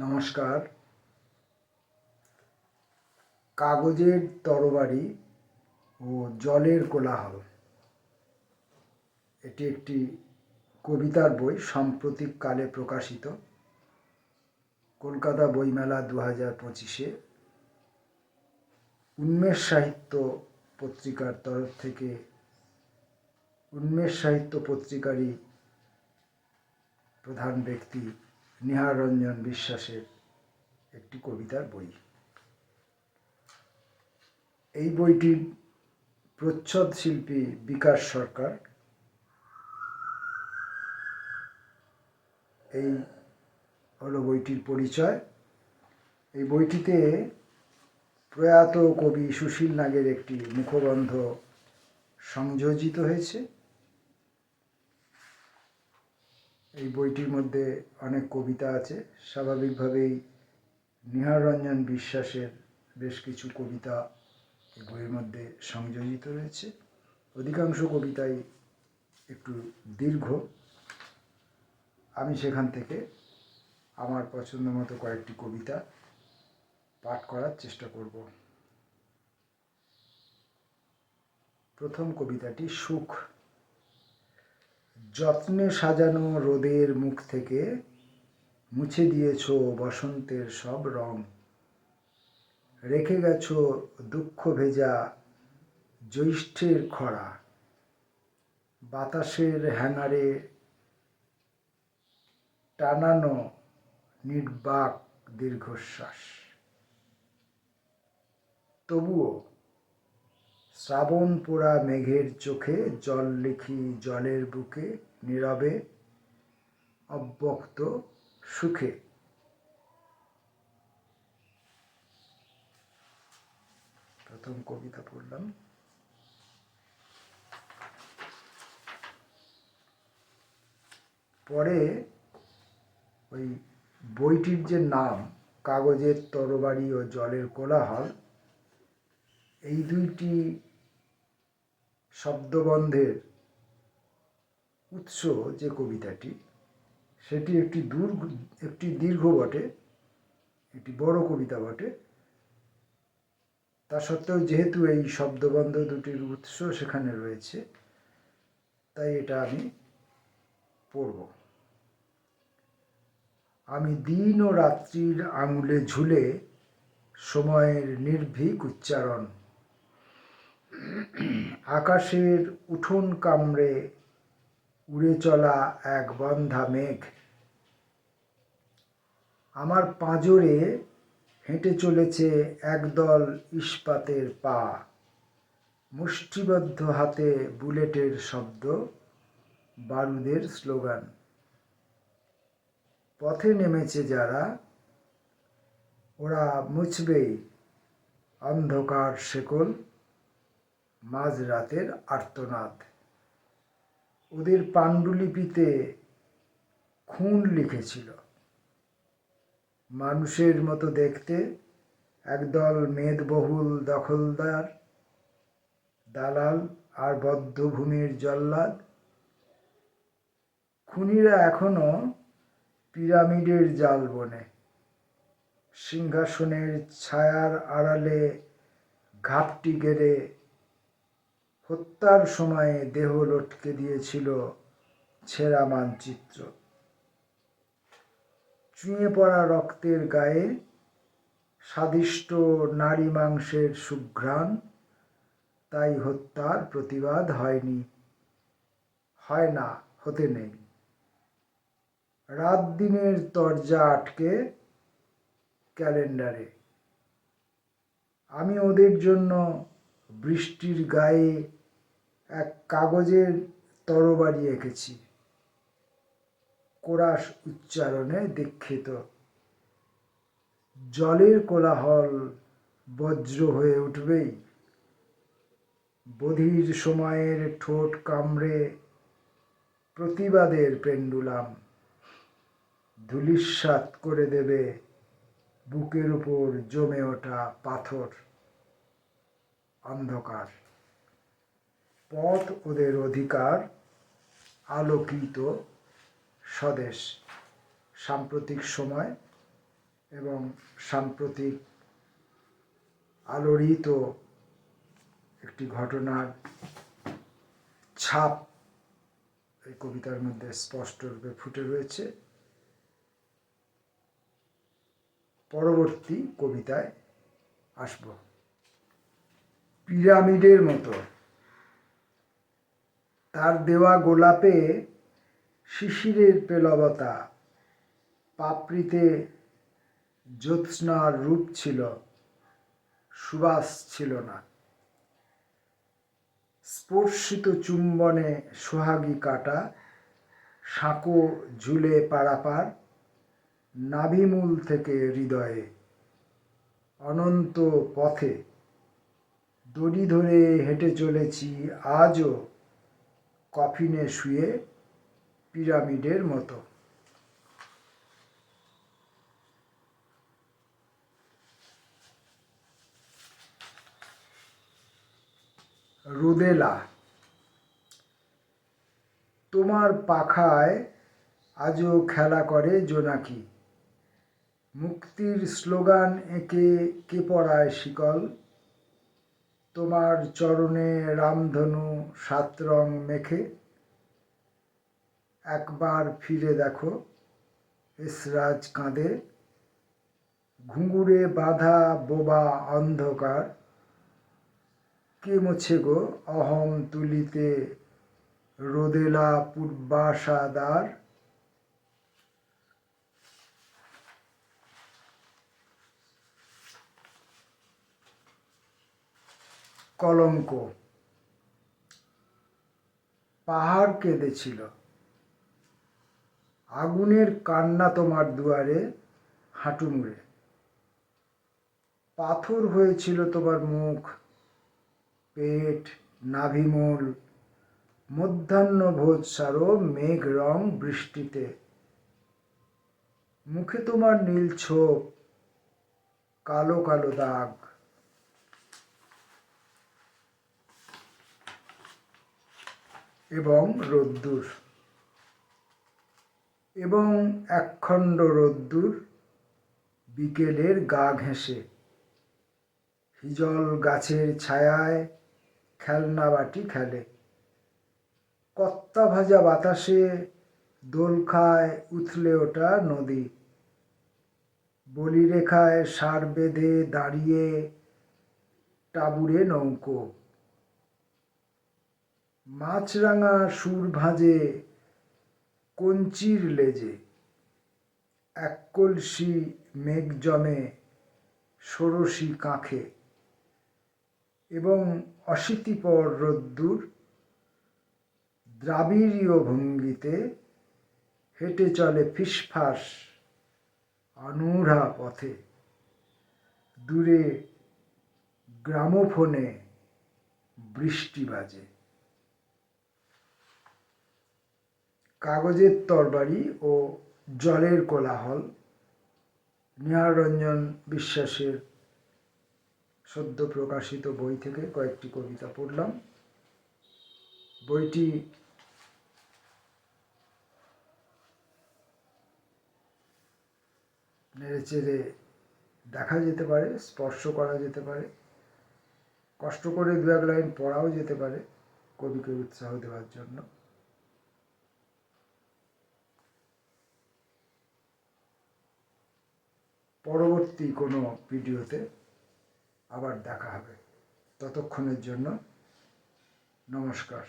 নমস্কার। কাগজের তরবারি ও জলের কোলাহল। এটি একটি কবিতার বই, সাম্প্রতিক কালে প্রকাশিত। কলকাতা বইমেলা দু হাজার পঁচিশে। উন্মেষ সাহিত্য পত্রিকার তরফ থেকে উন্মেষ সাহিত্য পত্রিকারই প্রধান ব্যক্তি নিহার রঞ্জন বিশ্বাসের একটি কবিতার বই। এই বইটির প্রচ্ছদ শিল্পী বিকাশ সরকার এই হলো বইটির পরিচয়। এই বইটিতে প্রয়াত কবি সুশীল নাগের একটি মুখবন্ধ সংযোজিত হয়েছে। এই বইটির মধ্যে অনেক কবিতা আছে। স্বাভাবিকভাবেই নিহার রঞ্জন বিশ্বাসের বেশ কিছু কবিতা এই বইয়ের মধ্যে সংযোজিত রয়েছে। অধিকাংশ কবিতাই একটু দীর্ঘ। আমি সেখান থেকে আমার পছন্দ মতো কয়েকটি কবিতা পাঠ করার চেষ্টা করব। প্রথম কবিতাটি সুখ। যত্নে সাজানো রোদের মুখ থেকে মুছে দিয়েছ বসন্তের সব রং। রেখে গেছ দুঃখ ভেজা জ্যৈষ্ঠের খরা। বাতাসের হ্যাঙারে টানানো নির্বাক দীর্ঘশ্বাস। তবুও শ্রাবণ পোড়া মেঘের চোখে জল লিখি জলের বুকে নীরবে, অব্যক্ত সুখে। প্রথম কবিতা পড়লাম। পরে ওই বইটির যে নাম, কাগজের তরবারি ও জলের কোলাহল, এই দুইটি শব্দবন্ধের উৎস যে কবিতাটি, সেটি একটি দূর একটি দীর্ঘ বটে, একটি বড় কবিতা বটে। তা সত্ত্বেও যেহেতু এই শব্দবন্ধ দুটির উৎস সেখানে রয়েছে, তাই এটা আমি পড়ব। আমি দিন ও রাত্রির আঙুলে ঝুলে সময়ের নির্ভীক উচ্চারণ আকাশের উঠোন কামড়ে উড়ে চলা এক বন্ধা মেঘ। আমার পাঁজরে হেঁটে চলেছে একদল ইস্পাতের পা। মুষ্টিবদ্ধ হাতে বুলেটের শব্দ, বারুদের স্লোগান। পথে নেমেছে যারা, ওরা মুছবেই অন্ধকার শেকল। মাঝরাতের আর্তনাদ। ওদের পাণ্ডুলিপিতে খুন লিখেছিল। মানুষের মতো দেখতে একদল মেদবহুল দখলদার, দালাল আর বদ্ধভূমির জল্লাদ। খুনিরা এখনও পিরামিডের জাল বনে। সিংহাসনের ছায়ার আড়ালে ঘাপটি গেড়ে হত্যার সময়ে দেহ লটকে দিয়েছিল ছেঁড়া মানচিত্র। চুঁয়ে পড়া রক্তের গায়ে স্বাদিষ্ট নারী মাংসের সুঘ্রাণ, তাই হত্যার প্রতিবাদ হয়নি। হয় না, হতে নেই। রাত দিনের দরজা আটকে ক্যালেন্ডারে। আমি ওদের জন্য বৃষ্টির গায়ে এক কাগজের তরবারি এঁকেছি। কোরাস উচ্চারণে দীক্ষিত। জলের কোলাহল বজ্র হয়ে উঠবেই। বধির সময়ের ঠোঁট কামড়ে প্রতিবাদের পেন্ডুলাম। ধুলিস্বাত করে দেবে বুকের উপর জমে ওঠা পাথর। অন্ধকার। পথ ওদের অধিকার আলোকিত স্বদেশ। সাম্প্রতিক সময় এবং সাম্প্রতিক আলোড়িত একটি ঘটনার ছাপ এই কবিতার মধ্যে স্পষ্টরূপে ফুটে রয়েছে। পরবর্তী কবিতায় আসব। পিরামিডের মতো তার দেওয়া গোলাপে শিশিরের পেলবতা। পাপড়িতে জ্যোৎস্নার রূপ ছিল, সুবাস ছিল না। স্পর্শিত চুম্বনে সোহাগী কাটা, সাঁকো ঝুলে পারাপার, নাভিমূল থেকে হৃদয়ে, অনন্ত পথে। দড়ি ধরে হেঁটে চলেছি, আজও কফিনে শুয়ে পিরামিডের মতো। রুদেলা, তোমার পাখায় আজও খেলা করে জোনাকি। মুক্তির স্লোগান এঁকে কে পড়ায় শিকল? তোমার চরণে রামধনু সাত রং মেখে একবার ফিরে দেখো, এসরাজ কাঁদে। ঘুঙুরে বাঁধা বোবা অন্ধকার, কে মোছে গো অহম তুলিতে রোদেলা পূর্বাসাদার কলঙ্ক। পাহাড় কেঁদেছিল। আগুনের কান্না তোমার দুয়ারে, হাঁটু মুড়ে। পাথর হয়েছিল তোমার মুখ, পেট নাভিমূল মধ্যাহ্ন ভোজ সারো মেঘ রং বৃষ্টিতে। মুখে তোমার নীল ছোপ, কালো কালো দাগ। এবং রোদ্দুর। এবং একখণ্ড রোদ্দুর বিকেলের গা ঘেঁষে। হিজল গাছের ছায়ায় খেলনা বাটি খেলে। কত্তা ভাজা বাতাসে দোল খায় উথলে ওঠা নদী। বলিরেখায় সার বেঁধে দাঁড়িয়ে টাবুরে নৌকো। মাছরাঙা সুর ভাঁজে কঞ্চির লেজে। এক কলসি মেঘ জমে ষোড়শী কাঁখে। এবং অশীতিপর রোদ্দুর দ্রাবিড়ীয় ভঙ্গিতে হেঁটে চলে ফিসফাস অনুরা পথে। দূরে গ্রামোফোনে বৃষ্টি বাজে। কাগজের তরবারি ও জলের কোলাহল, নিহাররঞ্জন বিশ্বাসের সদ্য প্রকাশিত বই থেকে কয়েকটি কবিতা পড়লাম। বইটি নেড়েচেড়ে দেখা যেতে পারে, স্পর্শ করা যেতে পারে, কষ্ট করে দু এক লাইন পড়াও যেতে পারে কবিকে উৎসাহ দেওয়ার জন্য। পরবর্তী কোনো ভিডিওতে আবার দেখা হবে। ততক্ষণের জন্য নমস্কার।